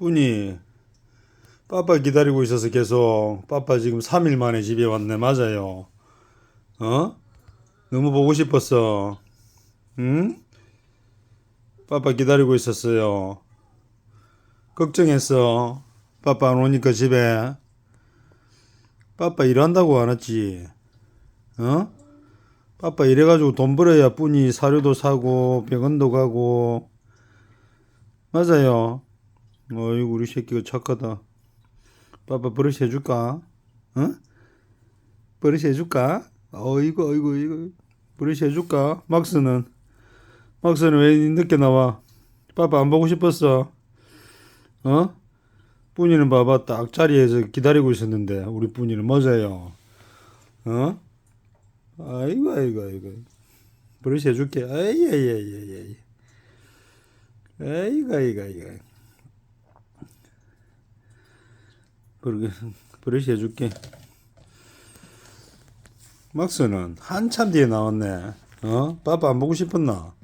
뿐이 빠빠 기다리고 있어서 계속 빠빠 지금 3일 만에 집에 왔네. 맞아요. 어? 너무 보고 싶었어. 응? 빠빠 기다리고 있었어요. 걱정했어. 빠빠 안 오니까 집에. 빠빠 일한다고 안 왔지. 어? 빠빠 이래가지고 돈 벌어야 뿐이 사료도 사고 병원도 가고. 맞아요 어이구 우리 새끼가 착하다 빠빠 버릇 해줄까? 어? 버릇 해줄까? 어이구 어이구 어이구 버릇 해줄까? 막스는 막스는 왜 늦게 나와? 빠빠 안 보고 싶었어? 어? 뿌니는 봐봐 딱 자리에서 기다리고 있었는데 우리 뿌니는 맞아요 어? 아이고 아이고 아이고 버릇 해줄게 아이 아이 아이 아이 아이 아이고 아이고 아이고 버릇 버릇 해줄게 막스는 한참 뒤에 나왔네 어? 빠빠 안 보고 싶었나?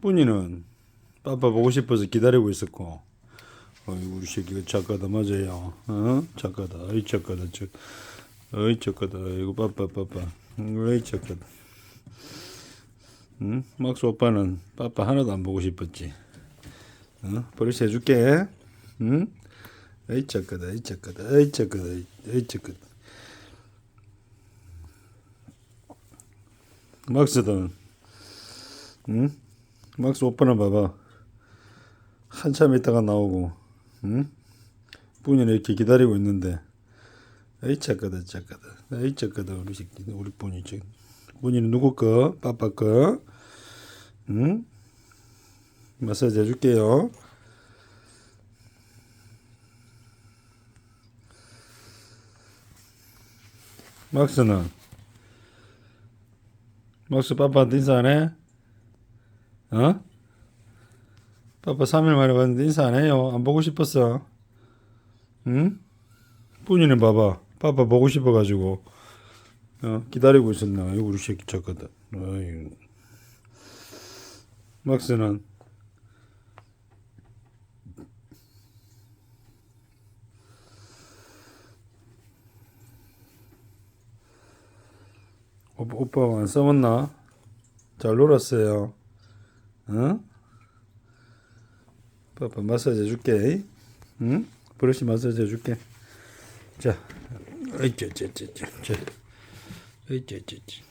뿌니는 빠빠 보고 싶어서 기다리고 있었고 어이구 우리 새끼가 착하다 맞아요 어? 착하다 어이 착하다 착 어이 착하다 이거 빠빠 빠빠 어이 착하다 응? 막스 오빠는 빠빠 하나도 안 보고 싶었지 어? 버릇 해줄게 응? 어이 착하다 어이 착하다 어이 착하다 어이 착하다 막스도 응? 막스 오빠는 봐봐 한참 있다가 나오고 응? 뿌니는 이렇게 기다리고 있는데 착하다 에이 착하다 우리 새끼 우리 뿌니 저 뿌니는 누구 거? 빠빠 거? 응? 마사지 해줄게요 막스는 막스 빠빠한테 인사 안 해? 어? 빠빠 3일 만에 봤는데 인사 안 해요. 안 보고 싶었어. 응? 뿌니는 봐봐. 빠빠 보고 싶어가지고 어, 기다리고 있었나. 우리 새끼 착하다. 아이 막스는 오빠, 오빠가 안 싸웠나? 잘 놀았어요. 응? 빠빠 마사지 해줄게. 응? 브러쉬 마사지 해줄게. 자, 어이쩌쩌쩌쩌. 자, 어이쩌쩌쩌.